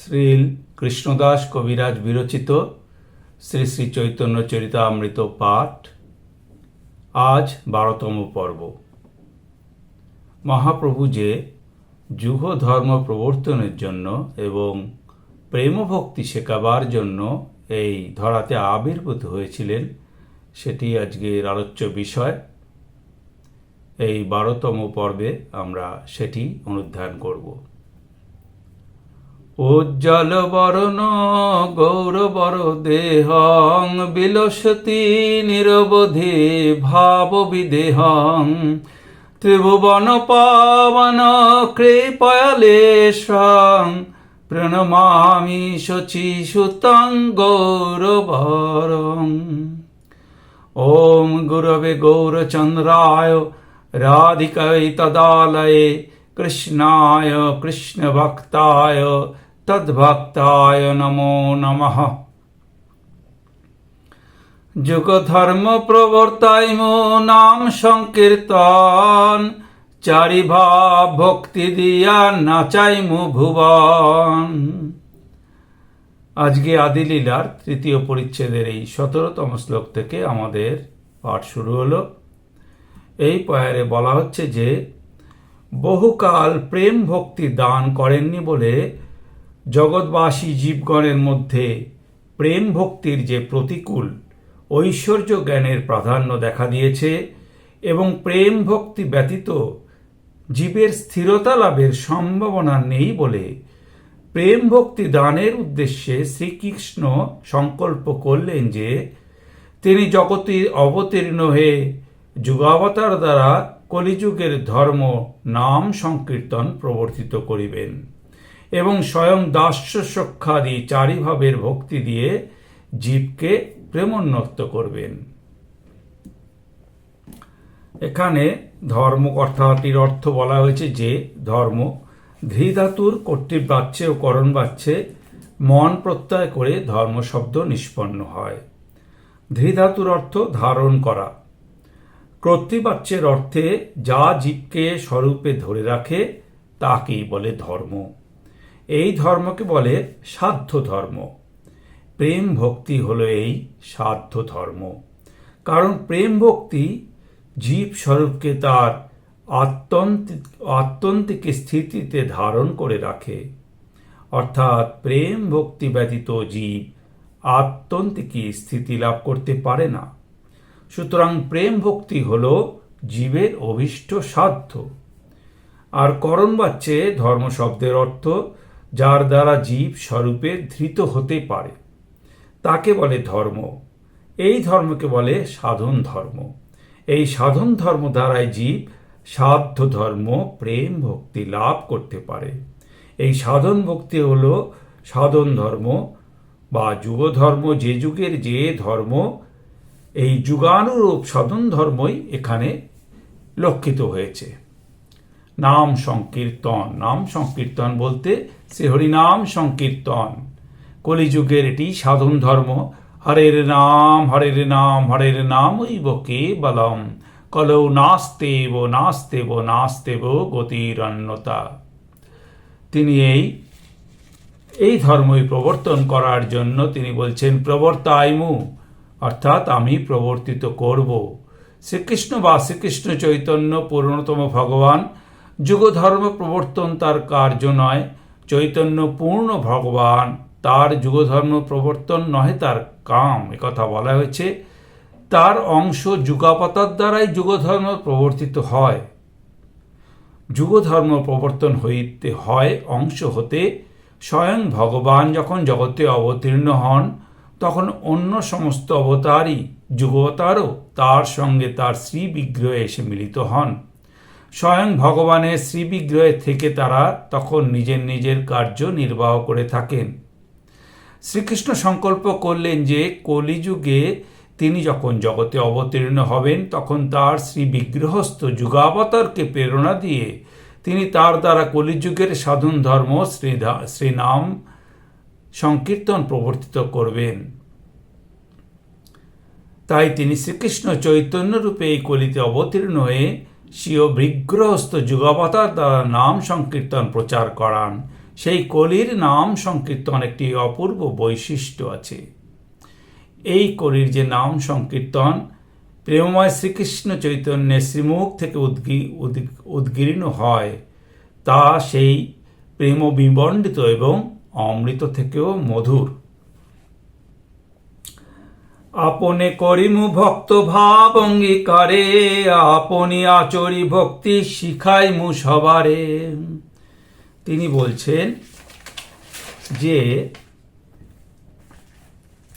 শ্রী কৃষ্ণদাস কবিরাজ বিরচিত শ্রী শ্রী চৈতন্য চরিতামৃত পাঠ, আজ বারোতম পর্ব। মহাপ্রভু যে যুগ ধর্ম প্রবর্তনের জন্য এবং প্রেম ভক্তি শেখাবার জন্য এই ধরাতে আবির্ভূত হয়েছিলেন, সেটি আজকের আলোচ্য বিষয়। এই বারোতম পর্বে আমরা সেটি অনুধ্যান করব। উজ্জ্বল বরণ গৌর বর দেহ, বিলসতি নিরবধি ভাব বিদেহ ত্রিভুবন পবন কৃপয়ালেশং, প্রণমামি শচী সুতং গৌরবরং। ওম গুরবে গৌরচন্দ্রায় রাধিকাই তদালয়ে, কৃষ্ণায় কৃষ্ণভক্তায় তদ্ভক্তায় নমো নমঃ যুগধর্ম প্রবর্তাই মো নাম সংকীর্তন চারিভাব ভক্তি দিয়া নাচাই মু ভুবন আজকে আদিলীলার তৃতীয় পরিচ্ছেদের এই সতেরোতম শ্লোক থেকে আমাদের পাঠ শুরু হলো। এই পয়ারে বলা হচ্ছে যে, বহুকাল প্রেম ভক্তি দান করেননি বলে জগৎবাসী জীবগণের মধ্যে প্রেম ভক্তির যে প্রতিকূল ঐশ্বর্য জ্ঞানের প্রাধান্য দেখা দিয়েছে এবং প্রেম ভক্তি ব্যতীত জীবের স্থিরতা লাভের সম্ভাবনা নেই বলে প্রেম ভক্তি দানের উদ্দেশ্যে শ্রীকৃষ্ণ সংকল্প করলেন যে তিনি জগতে অবতীর্ণ হয়ে যুগাবতার দ্বারা কলিযুগের ধর্ম নাম সংকীর্তন প্রবর্তিত করিবেন। এবং স্বয়ং দাস্য সক্ষাদি চারিভাবের ভক্তি দিয়ে জীবকে প্রেমোন্নত করবেন। এখানে ধর্ম কথাটির অর্থ বলা হয়েছে যে, ধর্ম ধৃধাতুর কর্তৃবাচ্যে ও করণ বাচ্চে মন প্রত্যয় করে ধর্ম শব্দ নিষ্পন্ন হয়। ধৃধাতুর অর্থ ধারণ করা। কর্তৃবাচ্যের অর্থে যা জীবকে স্বরূপে ধরে রাখে, তাকেই বলে ধর্ম। এই ধর্মকে বলে সাধ্য ধর্ম। প্রেম ভক্তি হলো এই সাধ্য ধর্ম। কারণ প্রেম ভক্তি জীব স্বরূপকে তার আত্যন্তিক স্থিতিতে ধারণ করে রাখে। অর্থাৎ প্রেম ভক্তি ব্যতীত জীব আত্যন্তিকী স্থিতি লাভ করতে পারে না। সুতরাং প্রেম ভক্তি হল জীবের অভীষ্ট সাধ্য। আর করণ বাচ্চে ধর্ম শব্দের অর্থ যার দ্বারা জীব স্বরূপে ধৃত হতে পারে। তাকে বলে ধর্ম। এই ধর্মকে বলে সাধন ধর্ম। এই সাধন ধর্ম দ্বারাই জীব সাধ্য ধর্ম, প্রেম ভক্তি লাভ করতে পারে। এই সাধন ভক্তি হল সাধন ধর্ম বা যুগ ধর্ম, যে যুগের যে ধর্ম। এই যুগানুরূপ সাধন ধর্মই এখানে লক্ষিত হয়েছে। নাম সংকীর্তন। নাম সংকীর্তন বলতে সে হরিনাম সংকীর্তন। কলিযুগের এটি সাধন ধর্ম। হরের নাম হরের নাম হরের নাম ঐব কে বলম। কলৌ নাস্তেব নাস্তেব নাস্তেব গতিরণ্যতা। তিনি এই এই ধর্মই প্রবর্তন করার জন্য তিনি বলছেন, প্রবর্তাইমু। অর্থাৎ আমি প্রবর্তিত করব। শ্রীকৃষ্ণ বা শ্রীকৃষ্ণ চৈতন্য পূর্ণতম ভগবান যুগধর্ম প্রবর্তন তার কার্য নয়। চৈতন্য পূর্ণ ভগবান, তার যুগধর্ম প্রবর্তন নহে তার কাম একথা বলা হয়েছে। তার অংশ যুগাপতার দ্বারাই যুগধর্ম প্রবর্তিত হয়। যুগধর্ম প্রবর্তন হইতে হয় অংশ হতে স্বয়ং ভগবান যখন জগতে অবতীর্ণ হন, তখন অন্য সমস্ত অবতারই যুগবতারও তার সঙ্গে তার শ্রী বিগ্রহে এসে মিলিত হন। স্বয়ং ভগবানের শ্রী বিগ্রহে থেকে তারা তখন নিজের নিজের কার্য নির্বাহ করে থাকেন। শ্রীকৃষ্ণ সংকল্প করলেন যে কলিযুগে তিনি যখন জগতে অবতীর্ণ হবেন, তখন তার শ্রী বিগ্রহস্থ যুগাবতারকে প্রেরণা দিয়ে তিনি তার দ্বারা কলিযুগের সাধন ধর্ম শ্রীধা, শ্রীনাম সংকীর্তন প্রবর্তিত করবেন। তাই তিনি শ্রীকৃষ্ণ চৈতন্য রূপে এই কলিতে অবতীর্ণ হয়ে স্বীয় বিগ্রহস্থ যুগাবতার দ্বারা নাম সংকীর্তন প্রচার করান। সেই কলির নাম সংকীর্তন একটি অপূর্ব বৈশিষ্ট্য আছে। এই কলির যে নাম সংকীর্তন, প্রেমময় শ্রীকৃষ্ণ চৈতন্যের শ্রীমুখ থেকে উদ্গী, উদ্গ- উদ্গীর্ণ হয়, তা সেই প্রেম বিবণ্ডিত এবং অমৃত থেকেও মধুর। আপনে করিমু ভক্ত ভাব অঙ্গীকারে, আপনি আচরি ভক্তি শিখাইমু সবারে। তিনি বলছেন যে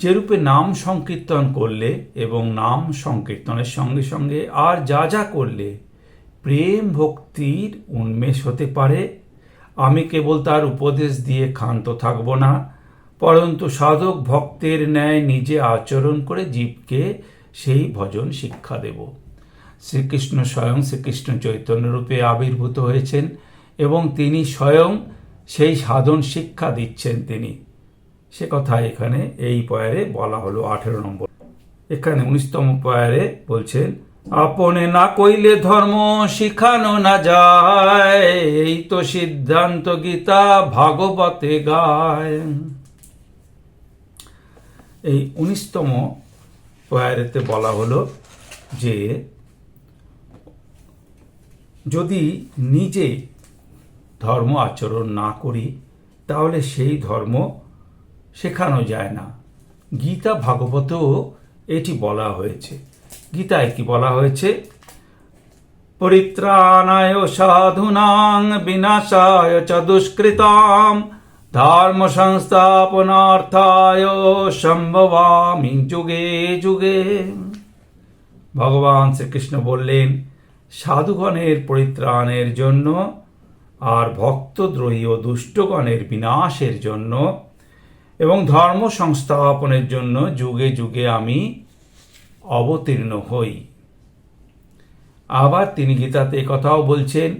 যেরূপে নাম সংকীর্তন করলে এবং নাম সংকীর্তনের সঙ্গে সঙ্গে আর যা যা করলে প্রেম ভক্তির উন্মেষ হতে পারে, আমি কেবল তার উপদেশ দিয়ে ক্ষান্ত থাকব না। পরন্তু সাধক ভক্তের ন্যায় নিজে আচরণ করে জীবকে সেই ভজন শিক্ষা দেব। শ্রীকৃষ্ণ স্বয়ং শ্রীকৃষ্ণ চৈতন্য রূপে আবির্ভূত হয়েছেন এবং তিনি স্বয়ং সেই সাধন শিক্ষা দিচ্ছেন তিনি। সে কথা এখানে এই পয়ারে বলা হলো আঠেরো নম্বর। এখানে উনিশতম পয়ারে বলছেন, আপনে না কইলে ধর্ম শিখানো না যায়, এই তো সিদ্ধান্ত গীতা ভাগবতে গায়। এই উনিশতম পয়ারেতে বলা হলো যে যদি নিজে ধর্ম আচরণ না করি, তাহলে সেই ধর্ম শেখানো যায় না। গীতা ভাগবতেও এটি বলা হয়েছে। গীতায় কি বলা হয়েছে? পরিত্রাণায় সাধুনাং বিনাশায় চ দুষ্কৃতাম ধর্ম সংস্থাপনার্থায় সম্ভবামি যুগে যুগে। ভগবান শ্রীকৃষ্ণ বললেন, সাধুগণের পরিত্রাণের জন্য আর ভক্তদ্রোহী ও দুষ্টগণের বিনাশের জন্য এবং ধর্ম সংস্থাপনের জন্য যুগে যুগে আমি অবতীর্ণ হই। আবার তিনি গীতাতে কথাও বলছেন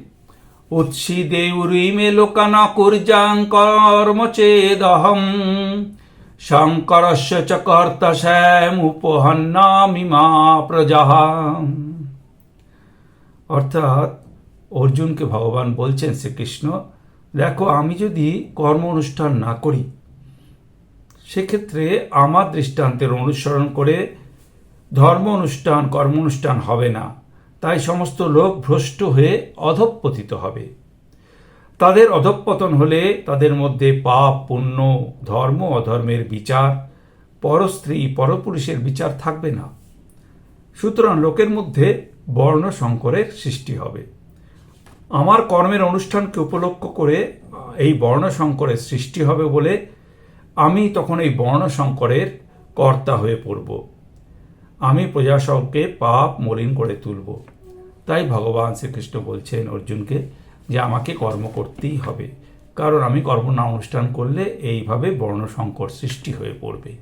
উৎসি দেউরিমে লোকানা কুর্যাং কর্ম চেদহম শঙ্করস্য চ কর্তা শ্যাম উপহন্নামি মা অর্থাৎ অর্জুনকে ভগবান বলছেন শ্রীকৃষ্ণ, দেখো, আমি যদি কর্ম অনুষ্ঠান না করি, সেক্ষেত্রে আমার দৃষ্টান্তের অনুসরণ করে ধর্ম অনুষ্ঠান কর্ম অনুষ্ঠান হবে না। তাই সমস্ত লোক ভ্রষ্ট হয়ে অধঃপতিত হবে। তাদের অধঃপতন হলে তাদের মধ্যে পাপ, পুণ্য, ধর্ম, অধর্মের বিচার, পরস্ত্রী, পরপুরুষের বিচার থাকবে না। সুতরাং লোকের মধ্যে বর্ণ সংকরের সৃষ্টি হবে। আমার কর্মের অনুষ্ঠানকে উপলক্ষ করে এই বর্ণ সৃষ্টি হবে বলে আমি তখন এই বর্ণ কর্তা হয়ে পড়ব। আমি প্রজাসবকে পাপ মলিন করে তুলব। তাই ভগবান শ্রীকৃষ্ণ বলছেন অর্জুনকে যে আমাকে কর্ম করতেই হবে। কারণ আমি কর্ম না অনুষ্ঠান করলে এইভাবে বর্ণ সংকর সৃষ্টি হয়ে পড়বে।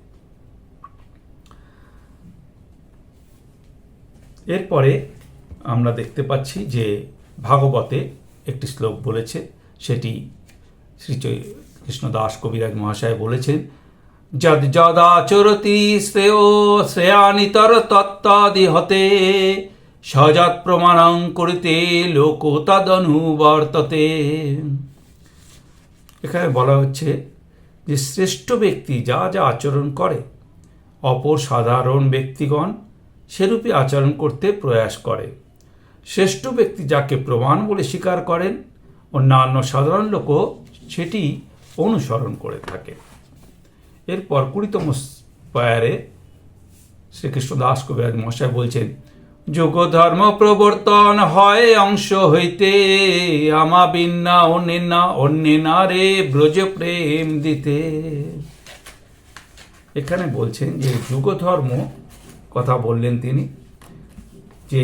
এরপরে আমরা দেখতে পাচ্ছি যে ভাগবতে একটি শ্লোক বলেছে, সেটি শ্রী কৃষ্ণদাস কবিরাজ মহাশয় বলেছেন, যদ যদাচরতি শ্রেয় শ্রেয়ানিতর তত্ত্বাদি হতে সজাত প্রমাণং করিতে লোক এখানে বলা হচ্ছে যে শ্রেষ্ঠ ব্যক্তি যা যা আচরণ করে, অপর সাধারণ ব্যক্তিগণ সেরূপে আচরণ করতে প্রয়াস করে। শ্রেষ্ঠ ব্যক্তি যাকে প্রমাণ বলে স্বীকার করেন, অন্যান্য সাধারণ লোকও সেটি অনুসরণ করে থাকে। এরপর কুড়িতম পায়ারে শ্রীকৃষ্ণ দাস কবিরাজ মশাই বলছেন যোগ ধর্ম প্রবর্তন হয় অংশ হইতে। আমা বিন্না অন্যেনা অন্যেনা রে ব্রজ প্রেম দিতে। এখানে বলছেন যে যুগ ধর্ম কথা বললেন তিনি, যে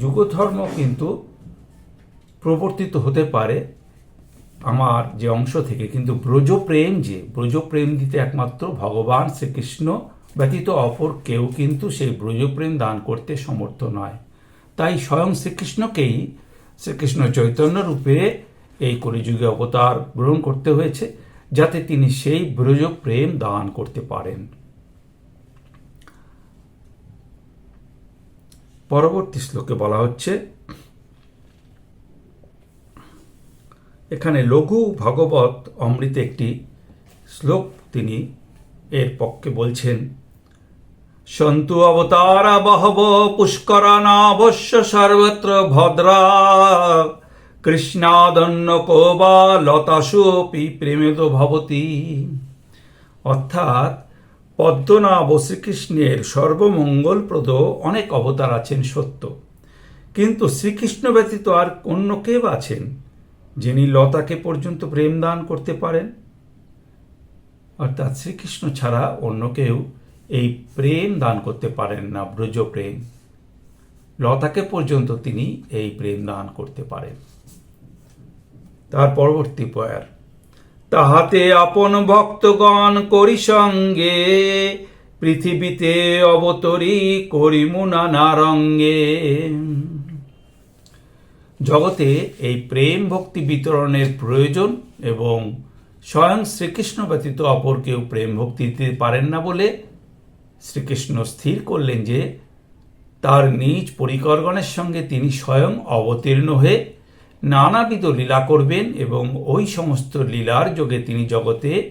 যুগ ধর্ম কিন্তু প্রবর্তিত হতে পারে আমার যে অংশ থেকে, কিন্তু ব্রজপ্রেম যে ব্রজপ্রেম দিতে একমাত্র ভগবান শ্রীকৃষ্ণ ব্যতীত অপর কেউ কিন্তু সেই ব্রজপ্রেম দান করতে সমর্থ নয়। তাই স্বয়ং শ্রীকৃষ্ণকেই শ্রীকৃষ্ণ চৈতন্য রূপে এই কলিযুগে অবতার গ্রহণ করতে হয়েছে, যাতে তিনি সেই ব্রজপ্রেম দান করতে পারেন। পরবর্তী শ্লোকে বলা হচ্ছে, এখানে লঘু ভগবত অমৃতে একটি শ্লোক তিনি এর পক্ষে বলছেন সন্তু অবতারা বহব পুষ্করানাবশ্য সর্বত্র ভদ্রা। কৃষ্ণাদন্য কোবা লতাসুপি প্রেমেদ ভবতী। অর্থাৎ পদ্মনাভ শ্রীকৃষ্ণের সর্বমঙ্গলপ্রদ অনেক অবতার আছেন সত্য। কিন্তু শ্রীকৃষ্ণ ব্যতীত আর অন্য কেউ আছেন যিনি লতাকে পর্যন্ত প্রেম দান করতে পারেন? অর্থাৎ শ্রীকৃষ্ণ ছাড়া অন্য কেউ এই প্রেম দান করতে পারেন না, ব্রজ প্রেম। লতাকে পর্যন্ত তিনি এই প্রেম দান করতে পারেন। তার পরবর্তী পয়ার তাহাতে আপন ভক্তগণ করি সঙ্গে, পৃথিবীতে অবতরী করিমু নানা রঙ্গে জগতে এই প্রেম ভক্তি বিতরণের প্রয়োজন এবং স্বয়ং শ্রীকৃষ্ণ ব্যতীত অপর কেউ প্রেম ভক্তি দিতে পারেন না বলে শ্রীকৃষ্ণ স্থির করলেন যে, তার নিজ পরিকরগণের সঙ্গে তিনি স্বয়ং অবতীর্ণ হয়ে নানাবিধ লীলা করবেন এবং ওই সমস্ত লীলার যোগে তিনি জগতে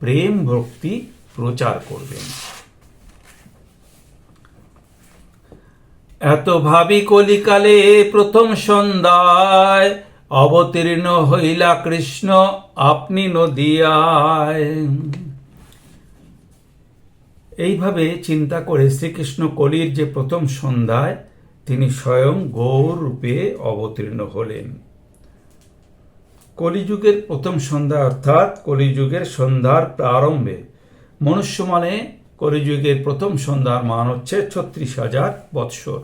প্রেম ভক্তি প্রচার করবেন। এত ভাবি কলিকালে প্রথম সন্ধ্যায় অবতীর্ণ হইলা কৃষ্ণ, আপনি নদিয়ায়। এইভাবে চিন্তা করে শ্রীকৃষ্ণ কলির যে প্রথম সন্ধ্যায় তিনি স্বয়ং গৌর রূপে অবতীর্ণ হলেন। কলিযুগের প্রথম সন্ধ্যা অর্থাৎ কলিযুগের সন্ধ্যার প্রারম্ভে। মনুষ্য মানে কলিযুগের প্রথম সন্ধ্যার মান হচ্ছে ছত্রিশ হাজার বৎসর।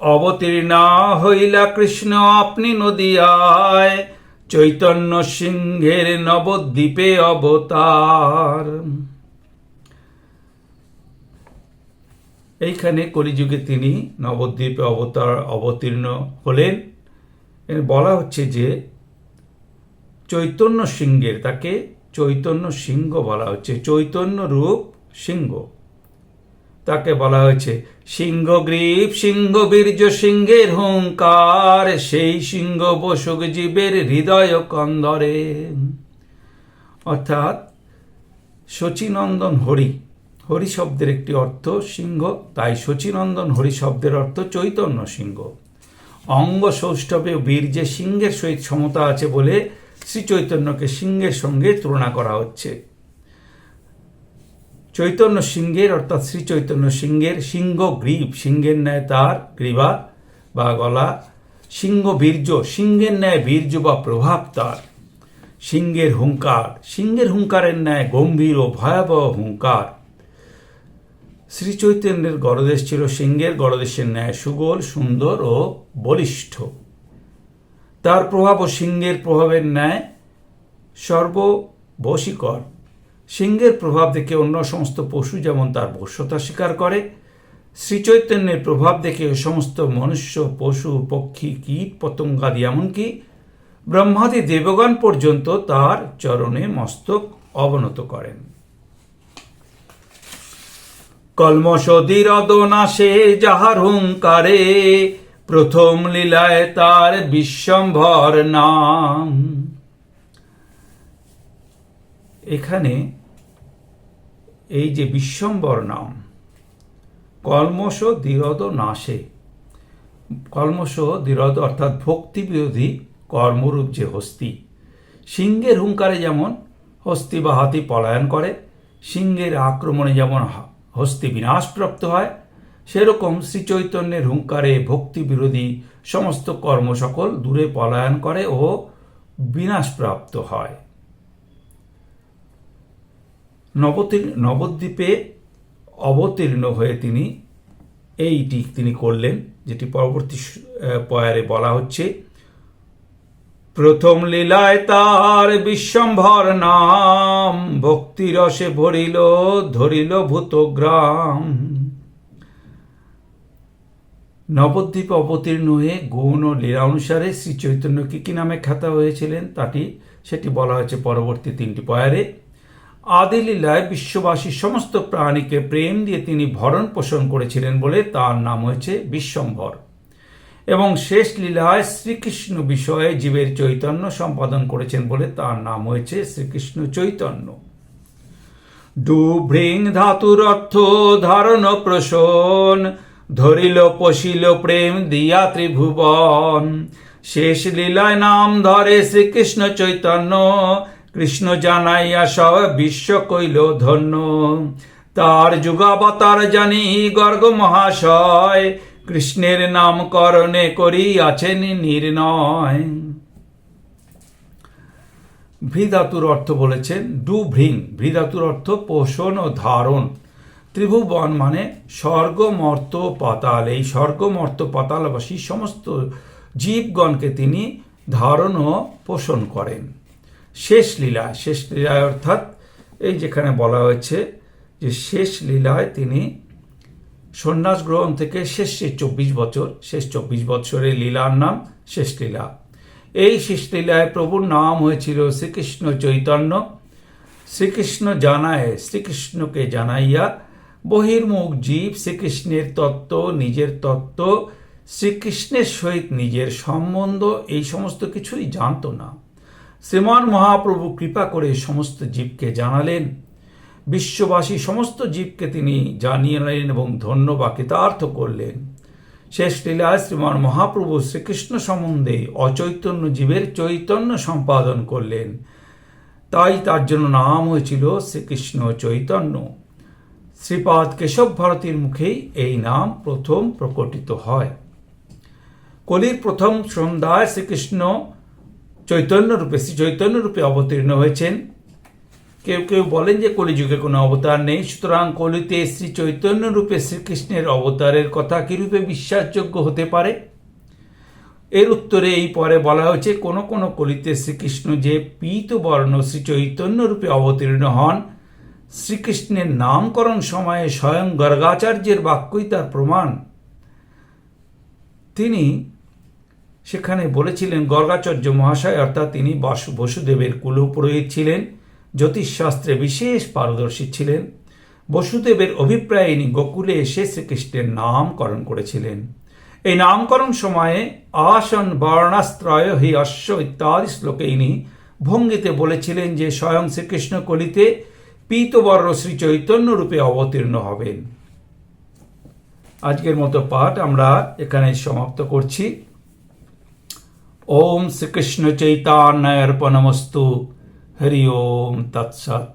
অবতীর্ণা হইলা কৃষ্ণ আপনি নদিয়ায় চৈতন্য সিংহের নবদ্বীপে অবতার। এইখানে কলিযুগে তিনি নবদ্বীপে অবতার অবতীর্ণ হলেন। বলা হচ্ছে যে চৈতন্য সিংহের, তাকে চৈতন্য সিংহ বলা হচ্ছে, চৈতন্য রূপ সিংহ। তাকে বলা হয়েছে। সিংহ গ্রীব, সিংহ বীর্য, সিংহের হুঙ্কার, সেই সিংহ বসুক জীবের হৃদয় কন্দরে। অর্থাৎ শচীনন্দন হরি হরি শব্দের একটি অর্থ সিংহ, তাই শচীনন্দন হরি শব্দের অর্থ চৈতন্য সিংহ। অঙ্গ সৌষ্ঠবে বীর্যে সিংহের সহিত সমতা আছে বলে শ্রী চৈতন্যকে সিংহের সঙ্গে তুলনা করা হচ্ছে। চৈতন্য সিংহের, অর্থাৎ শ্রী চৈতন্য সিংহের সিংহ গ্রীব, সিংহের ন্যায় তার গ্রীবা বা গলা, সিংহ বীর্য, সিংহের ন্যায় বীর্য বা প্রভাব তার, সিংহের হুঙ্কার, সিংহের হুঙ্কারের ন্যায় গম্ভীর ও ভয়াবহ হুঙ্কার। শ্রী চৈতন্যের গরদেশ ছিল সিংহের, গরদেশের ন্যায় সুগোল, সুন্দর ও বলিষ্ঠ। তার প্রভাব ও সিংহের প্রভাবের ন্যায় সর্ববশীকর। সিংহের প্রভাব দেখে অন্য সমস্ত পশু যেমন তার বশ্যতা স্বীকার করে, শ্রীচৈতন্যের প্রভাব দেখে সমস্ত মনুষ্য, পশু, পক্ষী, কীট পতঙ্গাদি এমনকি ব্রহ্মাদি দেবগণ পর্যন্ত তার চরণে মস্তক অবনত করেন। কলমসদির অদনাশে যাহার হুঙ্কারে প্রথম লীলায় তার বিশ্বম্ভর নাম। এখানে এই যে বিশ্বম্বর নাম, কলমশ দৃঢ়দ নাশে। কলমশ দৃঢ়দ অর্থাৎ ভক্তি বিরোধী কর্মরূপ যে হস্তি, সিংহের হুঙ্কারে যেমন হস্তি বা হাতি পলায়ন করে, সিংহের আক্রমণে যেমন হস্তি বিনাশপ্রাপ্ত হয়, সেরকম শ্রীচৈতন্যের হুঙ্কারে ভক্তি বিরোধী সমস্ত কর্ম সকল দূরে পলায়ন করে ও বিনাশপ্রাপ্ত হয়। নবতীর নবদ্বীপে অবতীর্ণ হয়ে তিনি এইটি তিনি করলেন, যেটি পরবর্তী পয়ারে বলা হচ্ছে, প্রথম লীলায় তার বিশ্বম্ভর নাম, ভক্তিরসে ভরিল, ধরিল ভূতগ্রাম নবদ্বীপ অবতীর্ণ হয়ে গৌণ লীলা অনুসারে শ্রী চৈতন্য কি কি নামে খ্যাতা হয়েছিলেন? তাটি, সেটি বলা হয়েছে পরবর্তী তিনটি পয়ারে। আদিলীলায় বিশ্ববাসীর সমস্ত প্রাণীকে প্রেম দিয়ে তিনি ভরণ পোষণ করেছিলেন বলে তার নাম হয়েছে বিশ্বম্ভর। এবং শেষ লীলায় শ্রীকৃষ্ণ বিষয়ে জীবের চৈতন্য সম্পাদন করেছেন বলে তার নাম হয়েছে শ্রীকৃষ্ণ চৈতন্য। ডু ভৃং ধাতুর অর্থ ধারণ প্রসন, ধরিল পশিল প্রেম দিয়া ত্রিভুবন। শেষ লীলায় নাম ধরে শ্রীকৃষ্ণ চৈতন্য কৃষ্ণ জানাইয়া সব বিশ্ব কইল ধন্য। তার যুগাবতার জানি গর্গ মহাশয়, কৃষ্ণের নামকরণে করি আছেন নির্ণয়। ভৃধাতুর অর্থ বলেছেন ডু ভৃং ভৃধাতুর অর্থ পোষণ ও ধারণ। ত্রিভুবন মানে স্বর্গ, মর্ত, পাতাল। এই স্বর্গ, মর্ত পাতালবাসী সমস্ত জীবগণকে তিনি ধারণ ও পোষণ করেন। শেষ লীলা, শেষ লীলায় অর্থাৎ এই যেখানে বলা হয়েছে যে শেষ লীলায় তিনি সন্ন্যাস গ্রহণ থেকে শেষ যে চব্বিশ বছর, শেষ চব্বিশ বছরের লীলার নাম শেষ লীলা। এই শেষ লীলায় প্রভুর নাম হয়েছিল শ্রীকৃষ্ণ চৈতন্য। শ্রীকৃষ্ণ জানায়, শ্রীকৃষ্ণকে জানাইয়া, বহির্মুখ জীব শ্রীকৃষ্ণের তত্ত্ব, নিজের তত্ত্ব, শ্রীকৃষ্ণের সহিত নিজের সম্বন্ধ, এই সমস্ত কিছুই জানত না। শ্রীমান মহাপ্রভু কৃপা করে সমস্ত জীবকে জানালেন। বিশ্ববাসী সমস্ত জীবকে তিনি জানিয়ে নিলেন এবং ধন্য বা কৃতার্থ করলেন। শেষ লীলায় শ্রীমান মহাপ্রভু শ্রীকৃষ্ণ সম্বন্ধে অচৈতন্য জীবের চৈতন্য সম্পাদন করলেন। তাই তার জন্য নাম হয়েছিল শ্রীকৃষ্ণ চৈতন্য। শ্রীপাদ কেশব ভারতীর মুখেই এই নাম প্রথম প্রকটিত হয়। কলির প্রথম সন্ধ্যায় শ্রীকৃষ্ণ চৈতন্য রূপে শ্রী চৈতন্য রূপে অবতীর্ণ হয়েছেন। কেউ কেউ বলেন যে কলিযুগে কোনো অবতার নেই। সুতরাং কলিতে শ্রী চৈতন্য রূপে শ্রীকৃষ্ণের অবতারের কথা কীরূপে বিশ্বাসযোগ্য হতে পারে? এর উত্তরে এই পরে বলা হয়েছে, কোন কোন কলিতে শ্রীকৃষ্ণ যে পীত বর্ণ শ্রী চৈতন্য রূপে অবতীর্ণ হন, শ্রীকৃষ্ণের নামকরণ সময়ে স্বয়ং গর্গাচার্যের বাক্যই তার প্রমাণ। তিনি সেখানে বলেছিলেন, গর্গাচার্য মহাশয়, অর্থাৎ তিনি বাসু, বসুদেবের কুলপুরোহিত ছিলেন, জ্যোতিষশাস্ত্রে বিশেষ পারদর্শী ছিলেন। বসুদেবের অভিপ্রায়ে ইনি গোকুলে এসে শ্রীকৃষ্ণের নামকরণ করেছিলেন। এই নামকরণ সময়ে আসন বর্ণাস্ত্রয় হি অশ্ব ইত্যাদি শ্লোকে ইনি ভঙ্গিতে বলেছিলেন যে, স্বয়ং শ্রীকৃষ্ণ কলিতে পীতবর্ণ শ্রী চৈতন্য রূপে অবতীর্ণ হবেন। আজকের মতো পাঠ আমরা এখানে সমাপ্ত করছি। ওম শ্রীকৃষ্ণ চৈতান্যার্পণমস্তু হরি ওম তৎসৎ